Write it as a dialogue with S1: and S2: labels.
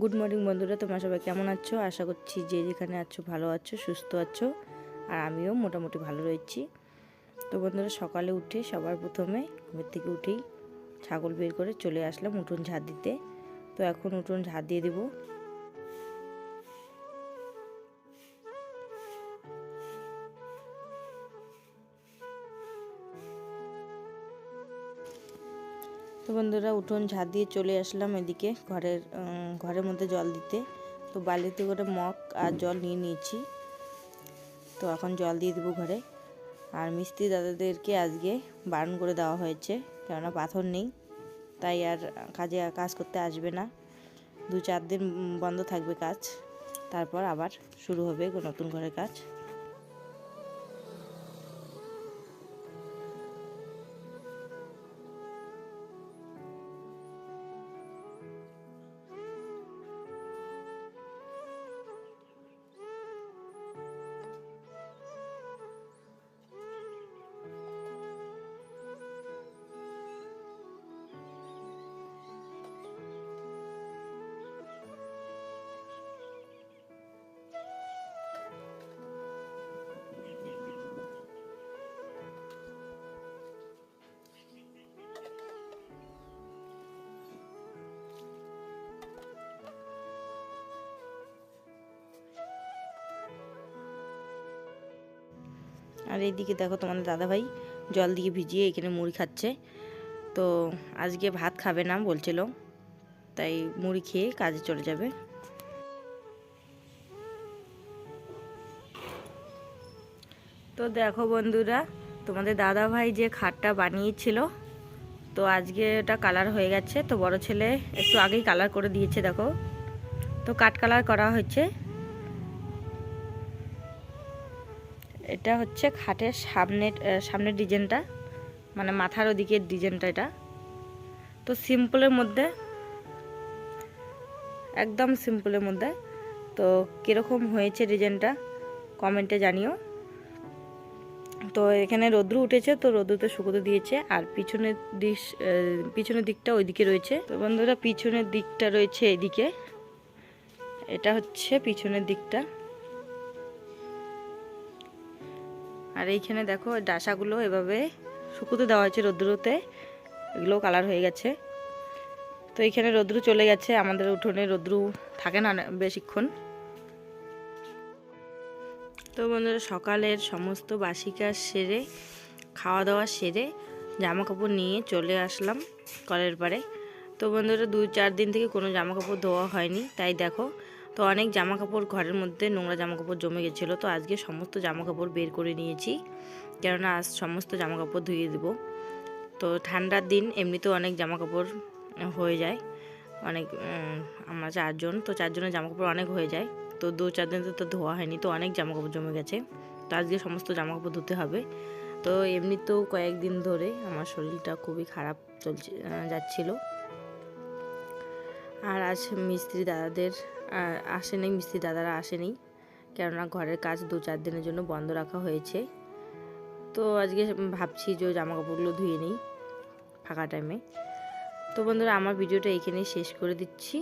S1: Good morning বন্ধুরা, তোমরা সবাই কেমন আছো? আশা করছি যে যেখানে আছো ভালো আছো, সুস্থ আছো, আর আমিও মোটামুটি ভালো রয়েছি। তো বন্ধুরা, সকালে উঠে সবার প্রথমে ঘুমের থেকে উঠেই ছাগল বের করে চলে আসলাম উঠোন ঝাড় দিতে। তো এখন উঠোন ঝাড় দিয়ে দেবো। তো বন্ধুরা উঠোন ঝাড় দিয়ে চলে আসলাম এদিকে ঘরের ঘরের মধ্যে জল দিতে। তো বালিতে করে মগ আর জল নিয়ে নিয়েছি। তো এখন জল দিয়ে দেবো ঘরে। আর মিস্ত্রি দাদাদেরকে আজকে বারণ করে দেওয়া হয়েছে, কেননা পাথর নেই। তাই আর কাজে, কাজ করতে আসবে না। দু চার দিন বন্ধ থাকবে কাজ। তারপর আবার শুরু হবে নতুন ঘরের কাজ। আর এইদিকে দেখো তোমাদের দাদাভাই জল দিয়ে ভিজিয়ে এখানে মুড়ি খাচ্ছে। তো আজকে ভাত খাবে না বলছিল, তাই মুড়ি খেয়ে কাজে চলে যাবে। তো দেখো বন্ধুরা, তোমাদের দাদা ভাই যে খাটটা বানিয়েছিল, তো আজকে ওটা কালার হয়ে গেছে। তো বড় ছেলে একটু আগেই কালার করে দিয়েছে, দেখো। তো কাট কালার করা হয়েছে। এটা হচ্ছে খাটের সামনের সামনের ডিজাইনটা। মানে মাথার ওদিকের ডিজাইনটা এটা। তো সিম্পলের মধ্যে, একদম সিম্পলের মধ্যে। তো কীরকম হয়েছে ডিজাইনটা, কমেন্টে জানিও। তো এখানে রৌদ্র উঠেছে, তো রৌদ্রতে শুকোতে দিয়েছে। আর পিছনের দিক পিছনের দিকটা ওইদিকে রয়েছে। তো বন্ধুরা, পিছনের দিকটা রয়েছে এদিকে। এটা হচ্ছে পিছনের দিকটা। আর এইখানে দেখো ডাসাগুলো এভাবে শুকুতে দেওয়া হয়েছে রৌদ্রতে। এগুলো কালার হয়ে গেছে। তো এইখানে রৌদ্র চলে গেছে, আমাদের উঠোনে রৌদ্র থাকে না বেশিক্ষণ। তো বন্ধুরা, সকালের সমস্ত বাসি কাজ সেরে খাওয়া দাওয়া সেরে জামা কাপড় নিয়ে চলে আসলাম কলের পাড়ে। তো বন্ধুরা দু চার দিন থেকে কোনো জামা কাপড় ধোয়া হয়নি, তাই দেখো তো অনেক জামা কাপড় ঘরের মধ্যে নোংরা জামা কাপড় জমে গেছিল, তো আজকে সমস্ত জামা কাপড় বের করে নিয়েছি। কেননা আজ সমস্ত জামা কাপড় ধুয়ে দেবো। তো ঠান্ডার দিন এমনিতেও অনেক জামা কাপড় হয়ে যায়। অনেক আমরা চারজন, তো চারজনের জামা কাপড় অনেক হয়ে যায়। তো দু চার দিন তো ধোয়া হয়নি, তো অনেক জামা কাপড় জমে গেছে। তো আজকে সমস্ত জামা কাপড় ধুতে হবে। তো এমনিতেও কয়েকদিন ধরে আমার শরীরটা খুবই খারাপ চলছে যাচ্ছিল। আর আজ মিস্ত্রি দাদাদের আসেনি মিস্ত্রি দাদারা আসেনি কেননা ঘরের কাজ দু চার দিনের জন্য বন্ধ রাখা হয়েছে। তো আজকে ভাবছি যে জামা কাপড়গুলো ধুয়ে নিই ফাঁকা টাইমে তো বন্ধুরা, আমার ভিডিওটা এখানেই শেষ করে দিচ্ছি।